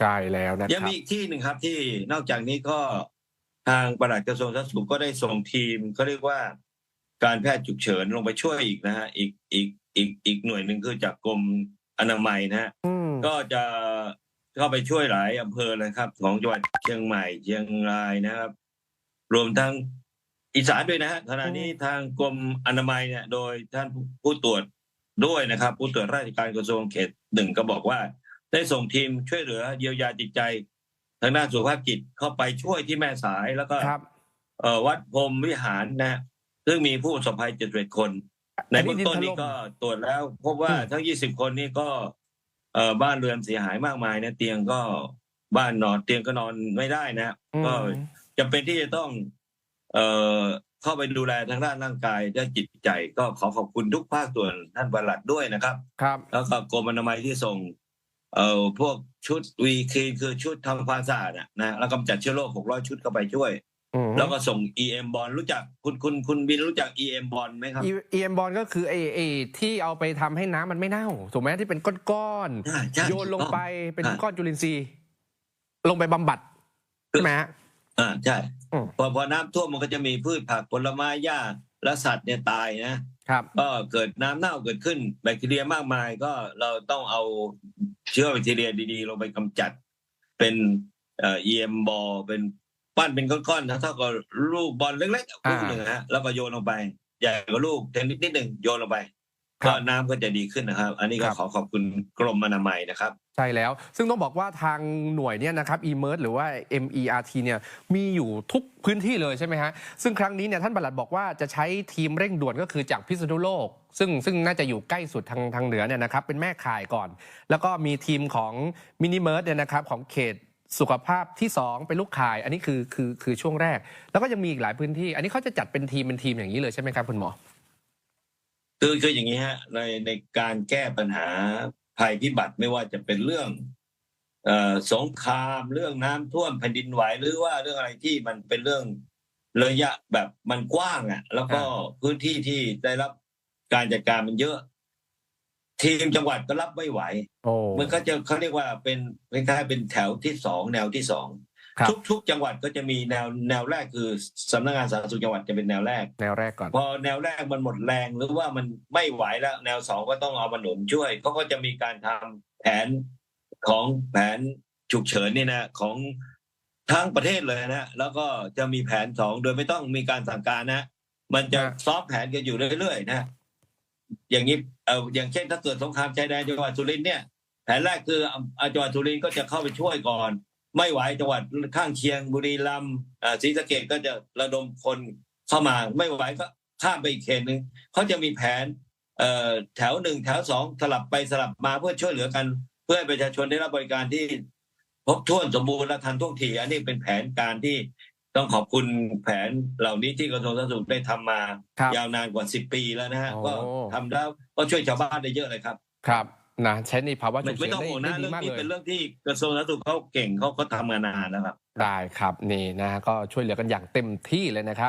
ใช่แล้วนะยังครับมีอีกที่หนึ่งครับที่นอกจากนี้ก็ทางปลัดกระทรวงสาธารณสุขก็ได้ส่งทีมเขาเรียกว่าการแพทย์ฉุกเฉินลงไปช่วยอีกนะฮะอีกอีกอีกอีกหน่วยหนึ่งคือจากกรมอนามัยนะฮะอืมก็จะเข้าไปช่วยหลายอำเภอเลยครับ ของจังหวัดเชียงใหม่เชียงรายนะครับ รวมทั้งอีสานด้วยนะฮะขณะนี้ทางกรมอนามัยเนี่ย โดยท่านผู้ตรวจด้วยนะครับ ผู้ตรวจราชการกระทรวงเขตหนึ่งก็บอกว่า ได้ส่งทีมช่วยเหลือเยียวยาจิตใจ ทางด้านสุขภาพจิตเข้าไปช่วยที่แม่สายแล้วก็ครับเอ่อวัดพรหมวิหารนะฮะซึ่งมีผู้ประสบภัยเจ็ดสิบคน ในเบื้องต้นนี้ก็ตรวจแล้ว พบว่าทั้ง20คนนี้ก็เอ่อบ้านเรือนเสียหายมากมายนะเตียงก็บ้านนอนเตียงก็นอนไม่ได้นะอืมก็จำเป็นที่จะต้อง เอ่อเข้าไปดูแลทางด้านร่างกายและจิตใจ ก็ขอขอบคุณทุกภาคส่วนท่านปลัดด้วยนะครับ ครับ แล้วก็กรมอนามัยที่ส่ง เอ่อพวกชุดวีคีนคือชุดทำความสะอาดอะนะแล้วกำจัดเชื้อโรค600ชุดเข้าไปช่วย อืม แล้วก็ส่ง EM บอลรู้จักคุณคุณคุณบินรู้จัก EM บอลไหมครับเอ็มบอลก็คือไอ้ไอ้ที่เอาไปทำให้น้ำมันไม่เน่า ถูกไหมที่เป็นก้อนใช่ใช่ๆโยนลงไปเป็นอ่าก้อนจุลินทรีย์ ลงไปบำบัดใช่ไหมฮะ อ่าใช่อืม พอพอน้ำท่วมมันก็จะมีพืชผักผลไม้หญ้าและสัตว์เนี่ยตายนะ ครับ ก็เกิดน้ำเน่าเกิดขึ้นแบคทีเรียมากมายก็เราต้องเอา เชื้อแบคทีเรียดีๆ ลงไปกำจัด เป็นเอ่อ EM บอลเป็นปั้นเป็นก้อนๆนะเท่ากับลูกบอลเล็กๆลูกหนึ่งนะฮะแล้วก็โยนลงไป ใหญ่กว่าลูกเทนนิสนิดหนึ่งโยนลงไป ก็บน้ำก็จะดีขึ้นนะครับ อันนี้ก็ครับขอขอบคุณกรมอนามัยนะครับใช่แล้ว ซึ่งต้องบอกว่าทางหน่วยเนี่ยนะครับ eMERGE หรือว่า MERT เนี่ยมีอยู่ทุกพื้นที่เลยใช่ไหมฮะซึ่งครั้งนี้เนี่ยท่านปลัดบอกว่าจะใช้ทีมเร่งด่วนก็คือจากพิษณุโลก ซึ่งซึ่งน่าจะอยู่ใกล้สุดทางทางเหนือเนี่ยนะครับเป็นแม่ข่ายก่อน แล้วก็มีทีมของมินิเมิร์เนี่ยนะครับของเขตสุขภาพที่ 2 เป็นลูกข่าย อันนี้คือคือคือช่วงแรก แล้วก็ยังมีอีกหลายพื้นที่ อันนี้เขาจะจัดเป็นทีมเป็นทีมอย่างนี้เลยใช่ไหมครับคุณหมอ คือคืออย่างนี้ฮะในในการแก้ปัญหาภัยพิบัติไม่ว่าจะเป็นเรื่องเอ่อสงครามเรื่องน้ำท่วมแผ่นดินไหวหรือว่าเรื่องอะไรที่มันเป็นเรื่องระยะแบบมันกว้างอะ แล้วก็พื้นที่ที่ได้รับการจัดการมันเยอะ ทีมจังหวัดก็รับไม่ไหวโอ้มันก็จะเขาเรียกว่าเป็นคล้ายๆเป็นแถวที่สองแนวที่สองครับ ทุกทุกจังหวัดก็จะมีแนวแนวแรกคือสำนักงานสาธารณสุขจังหวัดจะเป็นแนวแรก แนวแรกก่อน พอแนวแรกมันหมดแรงหรือว่ามันไม่ไหวแล้ว แนวสองก็ต้องเอามาหนุนช่วยเขาก็จะมีการทำแผนของแผนฉุกเฉินนี่นะของทั้งประเทศเลยนะแล้วก็จะมีแผนสองโดยไม่ต้องมีการสั่งการนะ มันจะฮะซอฟต์แผนกันอยู่เรื่อยๆนะ อย่างนี้เอออย่างเช่นถ้าเกิดสงครามชายแดนจังหวัดสุรินทร์เนี่ยแผนแรกคืออ่าจังหวัดสุรินทร์ก็จะเข้าไปช่วยก่อน ไม่ไหวจังหวัดข้างเคียงบุรีรัมย์อ่าศรีสะเกดก็จะระดมคนเข้ามาไม่ไหวก็ข้ามไปอีกเขตหนึ่งเขาจะมีแผนเอ่อแถวหนึ่งแถวสองสลับไปสลับมาเพื่อช่วยเหลือกัน เพื่อให้ประชาชนได้รับบริการที่ครบถ้วนสมบูรณ์และทันท่วงทีอันนี้เป็นแผนการที่ต้องขอบคุณแผนเหล่านี้ที่กระทรวงสาธารณสุขได้ทำมาครับยาวนานกว่าสิบปีแล้วนะฮะโอ้ก็ทำแล้วก็ช่วยชาวบ้านได้เยอะเลยครับครับ นะใช้ในภาวะฉุไม่กไม่เฉินต้องได้ห่วงได้นะดีเรื่องมากนี้เลยเป็นเรื่องที่กระทรวงสาธารณสุขเขาเก่งเขาก็ทำมานานแล้วครับ ได้ครับนี่นะก็ช่วยเหลือกันอย่างเต็มที่เลยนะครับ